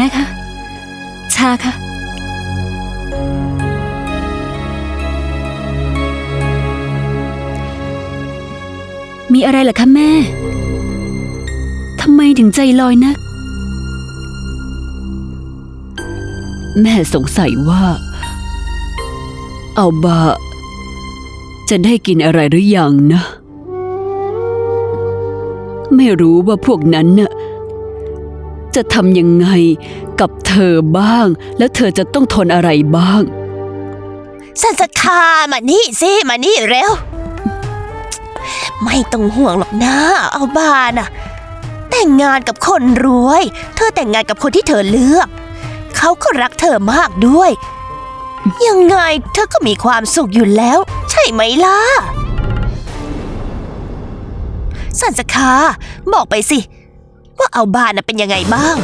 นะคะ ชาค่ะ มีอะไรเหรอคะแม่ ทำไมถึงใจลอยนัก แม่สงสัยว่า เอาบาจะได้กินอะไรหรือยังนะ ไม่รู้ว่าพวกนั้นน่ะ จะทำยังไงกับเธอบ้าง แล้วเธอจะต้องทนอะไรบ้าง สันสคามานี่สิมานี่เร็ว ไม่ต้องห่วงหรอกนะเอาบาน่ะ แต่งงานกับคนรวย เธอแต่งงานกับคนที่เธอเลือก เขาก็รักเธอมากด้วย ยังไงเธอก็มีความสุขอยู่แล้ว ใช่ไหมล่ะสันสคาบอกไปสิ ว่าเอาบ้าน่ะเป็นยังไงบ้าง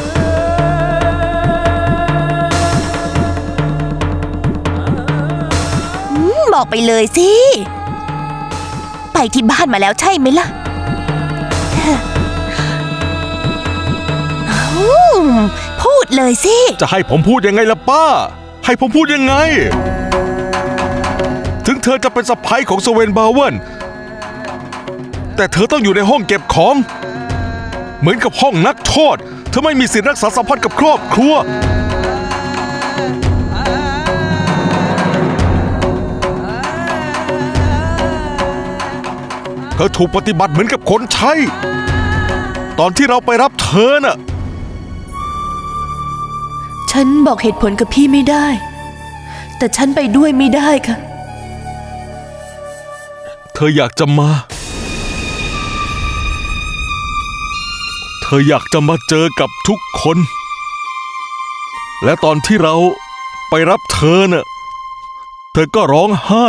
บอกไปเลยสิ ไปที่บ้านมาแล้วใช่ไหมล่ะพูดเลยสิ จะให้ผมพูดยังไงล่ะป้า ให้ผมพูดยังไง ถึงเธอจะเป็นสะพ้ยของสเวนบาเวนแต่เธอต้องอยู่ในห้องเก็บของ เหมือนกับห้องนักโทษ เธอไม่มีสิทธิ์รักษาสัมพันธ์กับครอบครัว เธอถูกปฏิบัติเหมือนกับคนใช้ ตอนที่เราไปรับเธอน่ะ ฉันบอกเหตุผลกับพี่ไม่ได้ แต่ฉันไปด้วยไม่ได้ค่ะ เธออยากจะมา ออยากจะมาเจอกับทุกคน และตอนที่เราไปรับเธอเน่ะ เธอก็ร้องไห้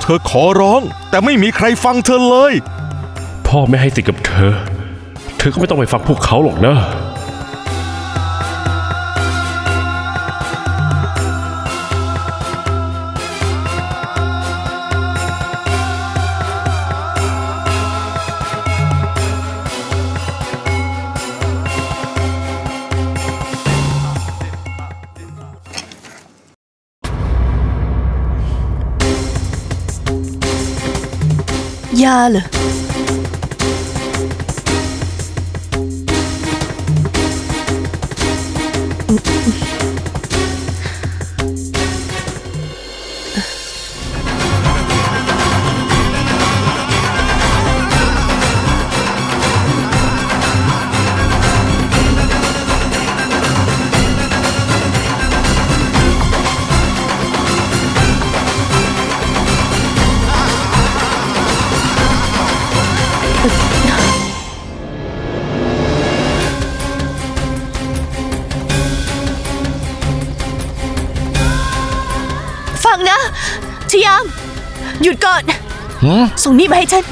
เธอขอร้องแต่ไม่มีใครฟังเธอเลย พ่อไม่ให้สิกับเธอ เธอก็ไม่ต้องไปฟังพวกเขาหรอกนะ ย ฟังนะชยาม หยุดก่อน ส่งนี่มาให้ฉัน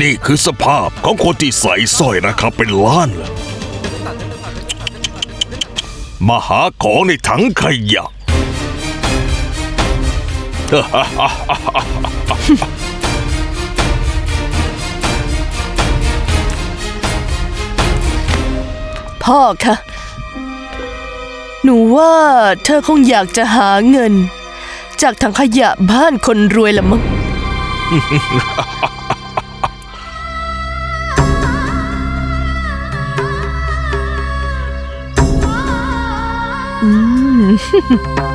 นี่คือสภาพของคนที่ใส่สร้อยราคาเป็นล้านเลยมาหาของในถังขยะ พ่อคะ หนูว่าเธอคงอยากจะหาเงิน จากถังขยะบ้านคนรวยละมั้ง 哼 哼